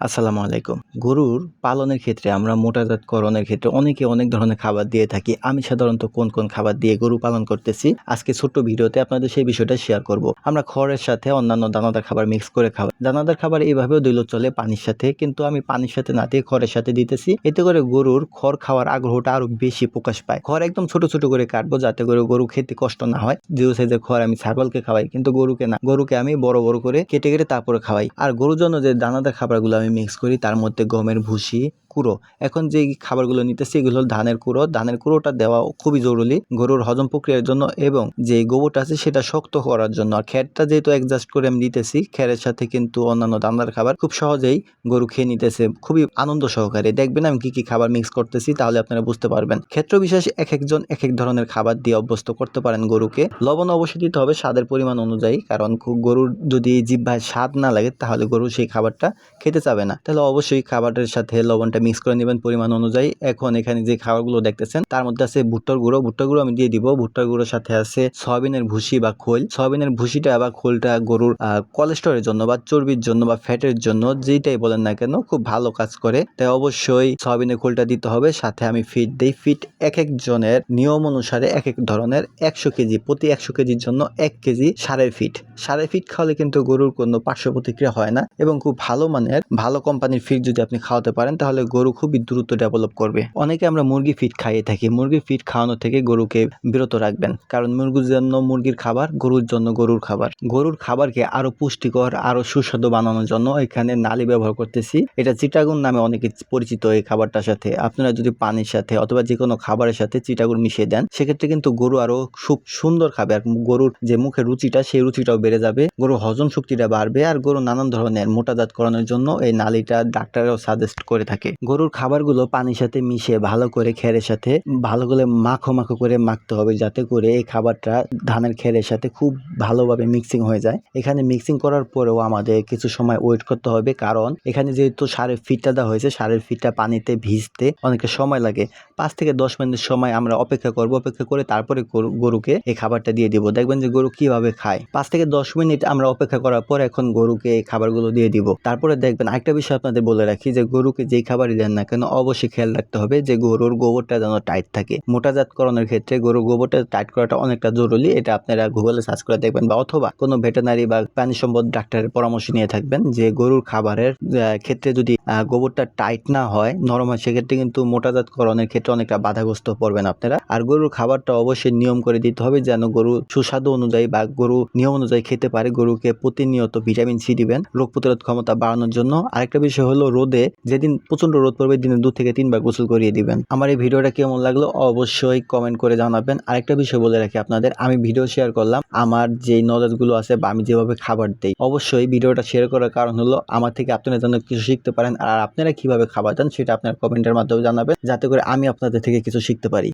আসসালামু আলাইকুম। গরুর পালনের ক্ষেত্রে আমরা মোটাজাতকরণের ক্ষেত্রে অনেকে অনেক ধরনের খাবার দিয়ে থাকি। আমি সাধারণত কোন কোন খাবার দিয়ে গরু পালন করতেছি, আজকে ছোট্ট ভিডিওতে আপনাদের সেই বিষয়টা শেয়ার করব। আমরা খড়ের সাথে অন্যান্য দানাদার খাবার মিক্স করে খাবার দানাদার খাবার এইভাবেও দিল চলে পানির সাথে, কিন্তু আমি পানির সাথে না দিয়ে খড়ের সাথে দিতেছি। এতে করে গরুর খড় খাওয়ার আগ্রহটা আরও বেশি প্রকাশ পায়। খড় একদম ছোট ছোট করে কাটবো যাতে করে গরু খেতে কষ্ট না হয়। জিরো সাইজের খড় আমি ছাগলকে খাওয়াই, কিন্তু গরুকে না। গরুকে আমি বড় বড় করে কেটে কেটে তারপরে খাওয়াই। আর গরুর জন্য যে দানাদার খাবারগুলো আমি মিক্স করি তার মধ্যে গমের ভুসি কুড়ো। এখন যে খাবারগুলো নিতেছি, এগুলো হলো ধানের কুড়ো। ধানের কুড়োটা দেওয়া খুবই জরুরি গরুর হজম প্রক্রিয়ার জন্য এবং যে গোবরটা আছে, সেটা শক্ত করার জন্য। আর খ্যারটা যেহেতু অ্যাডজাস্ট করে আমি দিতেছি খ্যারের সাথে কিন্তু অন্যান্য দানাদার খাবার খুব সহজেই গরু খেয়ে নিতেছে। খুবই আনন্দ সহকারে। দেখবেন আমি কি কি খাবার মিক্স করতেছি, তাহলে আপনারা বুঝতে পারবেন। ক্ষেত্র বিশেষ এক একজন এক এক ধরনের খাবার দিয়ে অভ্যস্ত করতে পারেন গরুকে। লবণ অবশ্যই দিতে হবে স্বাদের পরিমাণ অনুযায়ী, কারণ গরুর যদি জিহ্বায় স্বাদ না লাগে, তাহলে গরু সেই খাবারটা খেতে চাবে না। তাহলে অবশ্যই খাবারের সাথে লবণটা মিক্স করে নেবেন পরিমাণ অনুযায়ী। এখন এখানে যে খাবারগুলো দেখতেছেন, তার মধ্যে আছে ভুট্টার গুঁড়ো। ভুট্টার গুঁড়ো আমি দিয়ে দিব। ভুট্টার গুঁড়োর সাথে আছে সয়াবিনের ভুসি বা খোল। সয়াবিনের ভুসিটা বা খোলটা গরুর কোলেস্টরের জন্য বা চর্বির জন্য বা ফ্যাটের জন্য যেটাই বলেন না কেন, খুব ভালো কাজ করে। তাই অবশ্যই সয়াবিনের খোলটা দিতে হবে। সাথে আমি ফিট দেই। ফিট এক এক জনের নিয়ম অনুসারে এক এক ধরনের একশো কেজি, প্রতি একশো কেজির জন্য এক কেজি সারের ফিট সারের ফিট খাওয়ালে কিন্তু গরুর কোনো পার্শ্ব প্রতিক্রিয়া হয় না এবং খুব ভালো মানের, ভালো কোম্পানির ফিট যদি আপনি খাওয়াতে পারেন, তাহলে গরু খুবই দ্রুত ডেভেলপ করবে। অনেকে আমরা মুরগি ফিট খাইয়ে থাকি। মুরগি ফিট খাওয়ানো থেকে গরুকে বিরত রাখবেন। কারণ মুরগির জন্য মুরগির খাবার, গরুর জন্য গরুর খাবার। গরুর খাবারকে আরও পুষ্টিকর, আরও সুস্বাদু বানানোর জন্য এখানে নালি ব্যবহার করতেছি। এটা চিটাগুন নামে অনেকে পরিচিত এই খাবারটার সাথে। আপনারা যদি পানির সাথে অথবা যে কোনো খাবারের সাথে চিটাগুন মিশিয়ে দেন, সেক্ষেত্রে কিন্তু গরু আরও খুব সুন্দর খাবে। আর গরুর যে মুখের রুচিটা, সেই রুচিটাও বেড়ে যাবে। গরুর হজম শক্তিটা বাড়বে। আর গরু নানান ধরনের মোটাজাত করানোর জন্য এই নালিটা ডাক্তাররাও সাজেস্ট করে থাকে। গরুর খাবারগুলো পানির সাথে মিশিয়ে ভালো করে খেরের সাথে ভালো করে মাখো মাখো করে মাখতে হবে, যাতে করে এই খাবারটা ধানের খেরের সাথে খুব ভালোভাবে মিক্সিং হয়ে যায়। এখানে মিক্সিং করার পরেও আমাদের কিছু সময় ওয়েট করতে হবে, কারণ এখানে যেহেতু সারের ফিটটা দেওয়া হয়েছে, সারের ফিটটা পানিতে ভিজতে অনেকটা সময় লাগে। পাঁচ থেকে দশ মিনিট সময় আমরা অপেক্ষা করব, অপেক্ষা করে তারপরে গরু- গরুকে এই খাবারটা দিয়ে দিব। দেখবেন যে গরু কীভাবে খায়। পাঁচ থেকে দশ মিনিট আমরা অপেক্ষা করার পর এখন গরুকে এই খাবারগুলো দিয়ে দিব। তারপরে দেখবেন আরেকটা বিষয় আপনাদের বলে রাখি যে গরুকে যেই খাবারই দেন না। কেন? অবশ্যই খেয়াল রাখতে হবে যে গরুর গোবরটা যেন টাইট থাকে। মোটাজাতকরণের ক্ষেত্রে গরুর গোবরটা টাইট করাটা অনেকটা জরুরি। এটা আপনারা গুগলে সার্চ করে দেখবেন বা অথবা কোনো ভেটেনারি বা প্রাণী সম্পদ ডাক্তারের পরামর্শ নিয়ে থাকবেন যে গরুর খাবারের ক্ষেত্রে যদি গোবরটা টাইট না হয় নরম হয়, সেক্ষেত্রে কিন্তু মোটাজাতকরণের ক্ষেত্রে অনেকটা বাধাগ্রস্ত পড়বেন আপনারা। আর গরুর খাবারটা অবশ্যই নিয়ম করে দিতে হবে যেন গরু সুস্বাদু অনুযায়ী বা গরু নিয়ম অনুযায়ী খেতে পারে। গরুকে প্রতিনিয়ত ভিটামিন সি দিবেন। রোগ প্রতিরোধ ক্ষমতা বাড়ানোর জন্য। আরেকটা বিষয় হলো রোদে যেদিন প্রচণ্ড রোদ পড়বে দিনে দু থেকে তিনবার গোসল করিয়ে দিবেন। আমার এই ভিডিওটা কেমন লাগল অবশ্যই কমেন্ট করে জানাবেন। আরেকটা বিষয় বলে রাখি আপনাদের, আমি ভিডিও শেয়ার করলাম, আমার যে নলেজগুলো আছে বা আমি যেভাবে খাবার দিই, অবশ্যই ভিডিওটা শেয়ার করার কারণ হলো আমার থেকে আপনারা যেন কিছু শিখতে পারেন, আর আপনারা কীভাবে খাবার দেন সেটা আপনার কমেন্টের মাধ্যমে জানাবেন, যাতে করে আমি আপনাদের থেকে কিছু শিখতে পারি।